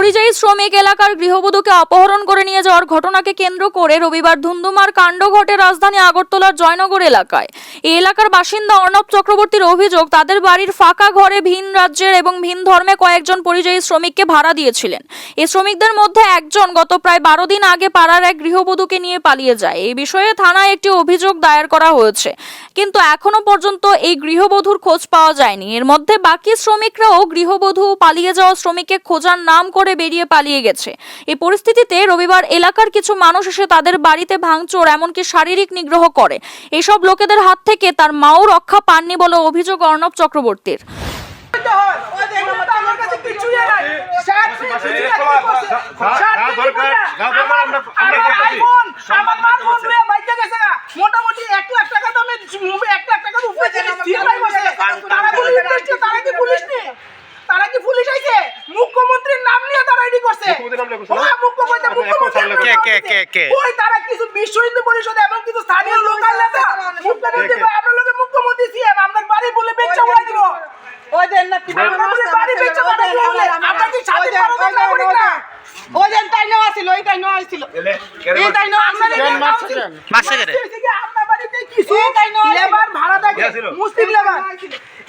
পরিযায়ী শ্রমিক এলাকার গৃহবধূকে অপহরণ করে নিয়ে যাওয়ার ঘটনাকে কেন্দ্র করে রবিবার ধুন্ধুমার কাণ্ড ঘটে রাজধানী আগরতলার জয়নগর এলাকায়। এই এলাকার বাসিন্দা অর্ণব চক্রবর্তীর অভিযোগ, তাদের বাড়ির ফাঁকা ঘরে ভিন রাজ্যের এবং ভিন ধর্মে কয়েকজন পরিযায়ী শ্রমিককে ভাড়া দিয়েছিলেন। এই শ্রমিকদের মধ্যে একজন গত প্রায় বারো দিন আগে পাড়ার এক গৃহবধূকে নিয়ে পালিয়ে যায়। এই বিষয়ে থানায় একটি অভিযোগ দায়ের করা হয়েছে। কিন্তু এখনও পর্যন্ত এই গৃহবধূর খোঁজ পাওয়া যায়নি। এর মধ্যে বাকি শ্রমিকরাও গৃহবধূ পালিয়ে যাওয়া শ্রমিককে খোঁজার নাম করে বেরিয়ে পালিয়ে গেছে। এই পরিস্থিতিতে রবিবার এলাকার কিছু মানুষ এসে তাদের বাড়িতে ভাঙচুর, এমনকি শারীরিক নিগ্রহ করে। এসব লোকেদের হাত থেকে তার মাও রক্ষা পাননি বলে অভিযোগ অর্ণব চক্রবর্তীর। মোটামুটি এক লাখ টাকা দামে এক লাখ টাকার উপরে জিনিস চিন্তাই বসে তারা পুলিশ দেখছে তারা কি পুলিশ নেই তারা কি পুলিশ আইছে মুখ্যমন্ত্রীর নাম নিয়ে তারা এডি করছে মুখ্যমন্ত্রীর নাম নিয়ে করছে? হ্যাঁ, মুখ্যমন্ত্রী এখন মুখ্যমন্ত্রী কে, কে, কে? ওই তারা কিছু বিশ্ব হিন্দু পরিষদ এবং কিছু স্থানীয় লোকাল নেতা মুখ্যমন্ত্রী আপনার লোকে মুখ্যমন্ত্রী সিএম আপনার বাড়ি বলে বেচা উড়াই দিব ওদের না কি আপনার বাড়ি বেচা উড়াই দিব বলে আমরা কি ভারতের নাগরিক না ওদের তাই নেওয়া ছিল ওই তাই নেওয়া ছিল এই তাই নেওয়া ছিল মারছে কে আপনার বাড়িতে কিছু তাই নয়। লেবার ভাড়া থাকে মুসলিম লেবার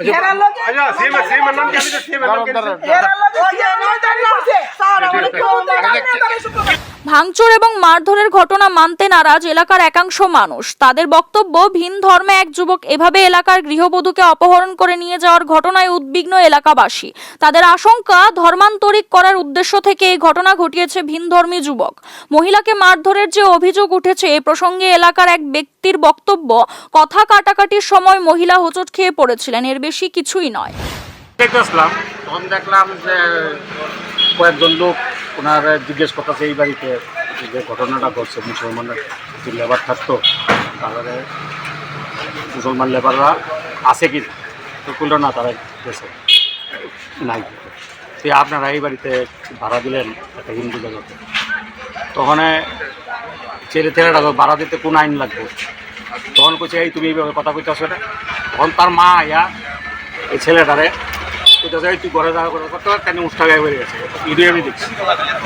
এরা লোকে আচ্ছা সিএম সিএম নাম কি সিএম নাম কি এরা লোকে সিএম নয় দাঁড়িয়ে স্যার আমার মুখ্যমন্ত্রী নাম নিয়ে তারা এসব করছে। ভাঙচুর এবং মারধরের ঘটনা মানতে নারাজ এলাকার একাংশ মানুষ। তাদের বক্তব্য ভিন ধর্মে এক যুবক এভাবে এলাকার গৃহবধূকে অপহরণ করে নিয়ে যাওয়ার ঘটনায় উদ্বিগ্ন এলাকাবাসী। তাদের আশঙ্কা ধর্মান্তরিক করার উদ্দেশ্য থেকে এই ঘটনা ঘটিয়েছে ভিনধর্মী যুবক। মহিলাকে মারধরের যে অভিযোগ উঠেছে এ প্রসঙ্গে এলাকার এক ব্যক্তির বক্তব্য কথা কাটাকাটির সময় মহিলা হোঁচট খেয়ে পড়েছিলেন। এর বেশি কিছুই নয়। দেখতে আসলাম। তখন দেখলাম যে কয়েকজন লোক ওনার জিজ্ঞেস করতেছে, এই বাড়িতে যে ঘটনাটা ঘটছে, মুসলমানের যে লেবার থাকতো তারপরে মুসলমান লেবাররা আছে কি? তো বলল, না, তারা গেছে। নাই। তো আপনারা এই বাড়িতে ভাড়া দিলেন একটা হিন্দু জায়গাতে তখন ছেলে ছেলেটা ভাড়া দিতে কোন আইন লাগবে। তখন কইছে, এই তুমি এইভাবে কথা কইতে আসো না তখন তার মা ইয়া এই ছেলেটারে তুই ঘরে যাওয়া করে করতে উষ্ঠা গায়ে গেছে ইডুই আমি দেখছি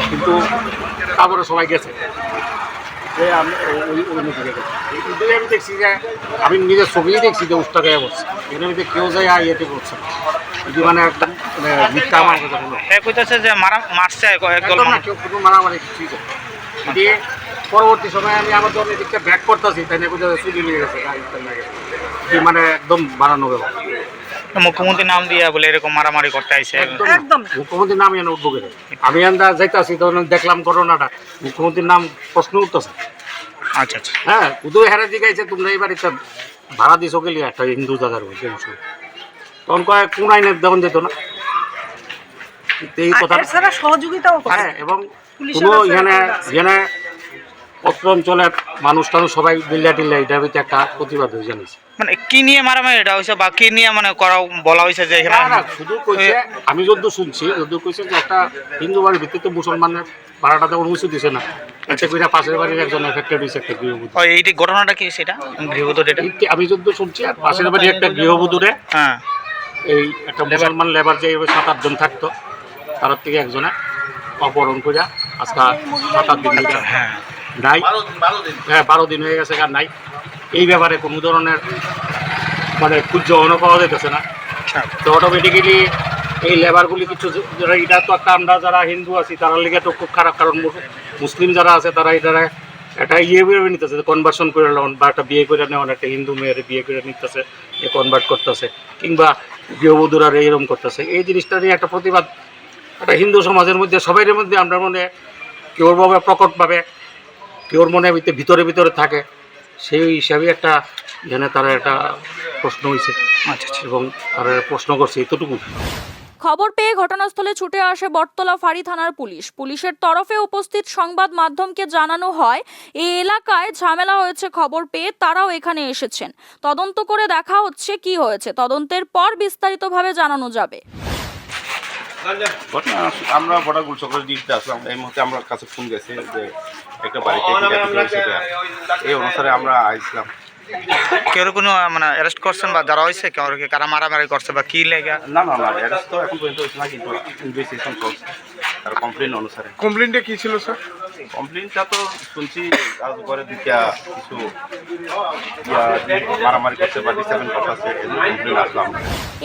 কিন্তু তারপরে সবাই গেছে যে আমি ওই- ওই ওই দিকে গেছে আমি দেখছি যে আমি নিজের ছবিই দেখছি যে উষ্ঠা গায়ে বসছে মধ্যে কেউ যায় আর ইয়েতে করছে ইডি মানে একদম মানে মিথ্যা আমার কথা এ কইতাছে যে মারা মারছে একদম না কেউ কোনো মারামারি কিছুই করে দিয়ে পরবর্তী সময় আমি আমার যখন এদিকটা ব্যাক করতেছি তাই না কোথাও চুরি নিয়ে গেছে মানে একদম গেল মুখ্যমন্ত্রী নাম দিয়া বলে এরকম মারামারি করতে আইছে। একদম। একদম। মুখ্যমন্ত্রীর নাম এনে উঠবো আমি আন্দা যাইতাছি তখন দেখলাম ঘটনাটা মুখ্যমন্ত্রীর নাম প্রশ্ন উঠতেছে। আচ্ছা আচ্ছা। হ্যাঁ উদু হেরা জিগাইছে তোমরা এই বাড়িতে ভাড়া দিছো গেলি একটা হিন্দু জায়গার মধ্যে তখন কয় কোন আইনের দেওয়ান যেত না? এই কথা সহযোগিতাও হ্যাঁ এবং কোনো এখানে এখানে অত্র অঞ্চলের মানুষ টানুষ সবাই দিল্লা টিল্লা এটার ভিতরে একটা প্রতিবাদ হয়ে জানিয়েছে। মানে কি নিয়ে মারামারি এটা হইছে বা কি নিয়ে মানে করা বলা হইছে যে না, এখানে না, শুধু কইছে আমি যদ্দূর শুনছি যদ্দূর কইছে যে একটা হিন্দু বাড়ির ভিত্তিতে মুসলমানের ভাড়াটা তেমন উঁচু দিছে না। আচ্ছা। কইরা পাশের বাড়ির একজন এফেক্টেড হয়েছে একটা গৃহবধূ। ও এইটি ঘটনাটা কি সেটা? গৃহবধূ এটা? এই- আমি যদ্দূর শুনছি আর পাশের বাড়ির একটা গৃহবধূরে হ্যাঁ। এই একটা মুসলমান লেবার যে সাত আটজন থাকতো তার থেকে একজনে অপহরণ কইরা আজকে সাত আট দিন হ্যাঁ। নাই। হ্যাঁ বারো দিন হয়ে গেছে আর নাই। এই ব্যাপারে কোনো ধরনের মানে খুঁজ জনও পাওয়া যেতেছে না। আচ্ছা। তো অটোমেটিক্যালি এই লেবারগুলি কিছু এটা তো একটা আমরা যারা হিন্দু আছি তারা লিগে তো খুব খারাপ কারণ মুসলিম যারা আছে তারা এটা একটা ইয়ে করে নিতেছে কনভার্সন করে নেওয়ান বা একটা বিয়ে করে নেওয়ান একটা হিন্দু মেয়ের বিয়ে করে নিতেছে এ কনভার্ট করতেছে কিংবা গৃহবধূরা এরকম করতেছে। এই জিনিসটা নিয়ে একটা প্রতিবাদ একটা হিন্দু সমাজের মধ্যে সবাইয়ের মধ্যে আমরা মনে কেউর ভাবে প্রকটভাবে কেউর মনে ভিতরে ভিতরে ভিতরে থাকে? সেই হিসাবে একটা এখানে তারা একটা প্রশ্ন হয়েছে আচ্ছা আচ্ছা। এবং তারা প্রশ্ন করছে এতটুকু খবর পেয়ে ঘটনাস্থলে ছুটে আসে বটতলা ফাঁড়ি থানার পুলিশ। পুলিশের তরফে উপস্থিত সংবাদ মাধ্যমকে জানানো হয় এই এলাকায় ঝামেলা হয়েছে খবর পেয়ে তারাও এখানে এসেছেন। তদন্ত করে দেখা হচ্ছে কি হয়েছে। তদন্তের পর বিস্তারিতভাবে জানানো যাবে। ঘটনা আমরা বড় গুলচক্রের ডিউটিতে আসলাম এই মুহূর্তে আমার কাছে ফোন গেছে যে একটা বাড়িতে। এই অনুসারে আমরা আইসলাম কেউ কোনো মানে অ্যারেস্ট করছেন বা যারা হয়েছে কেউ কি কারা মারামারি করছে বা কি লেগা? না না না অ্যারেস্ট তো এখন পর্যন্ত হয়েছে না কিন্তু ইনভেস্টিগেশন চলছে তার কমপ্লেন অনুসারে। কমপ্লেনটা কি ছিল স্যার কমপ্লেনটা তো শুনছি আজ ঘরে দুটা কিছু মারামারি করছে বা ডিস্টার্বেন্স করতেছে কমপ্লেন আসলাম।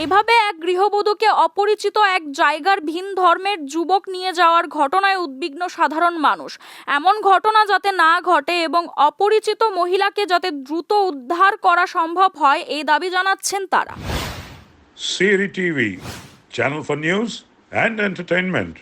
এভাবে এক গৃহবধূকে অপরিচিত এক জায়গার ভিন ধর্মের যুবক নিয়ে যাওয়ার ঘটনায় উদ্বিগ্ন সাধারণ মানুষ। এমন ঘটনা যাতে না ঘটে এবং অপরিচিত মহিলাকে যাতে দ্রুত উদ্ধার করা সম্ভব হয় এই দাবি জানাচ্ছেন তারা। Siri TV, channel for news and entertainment.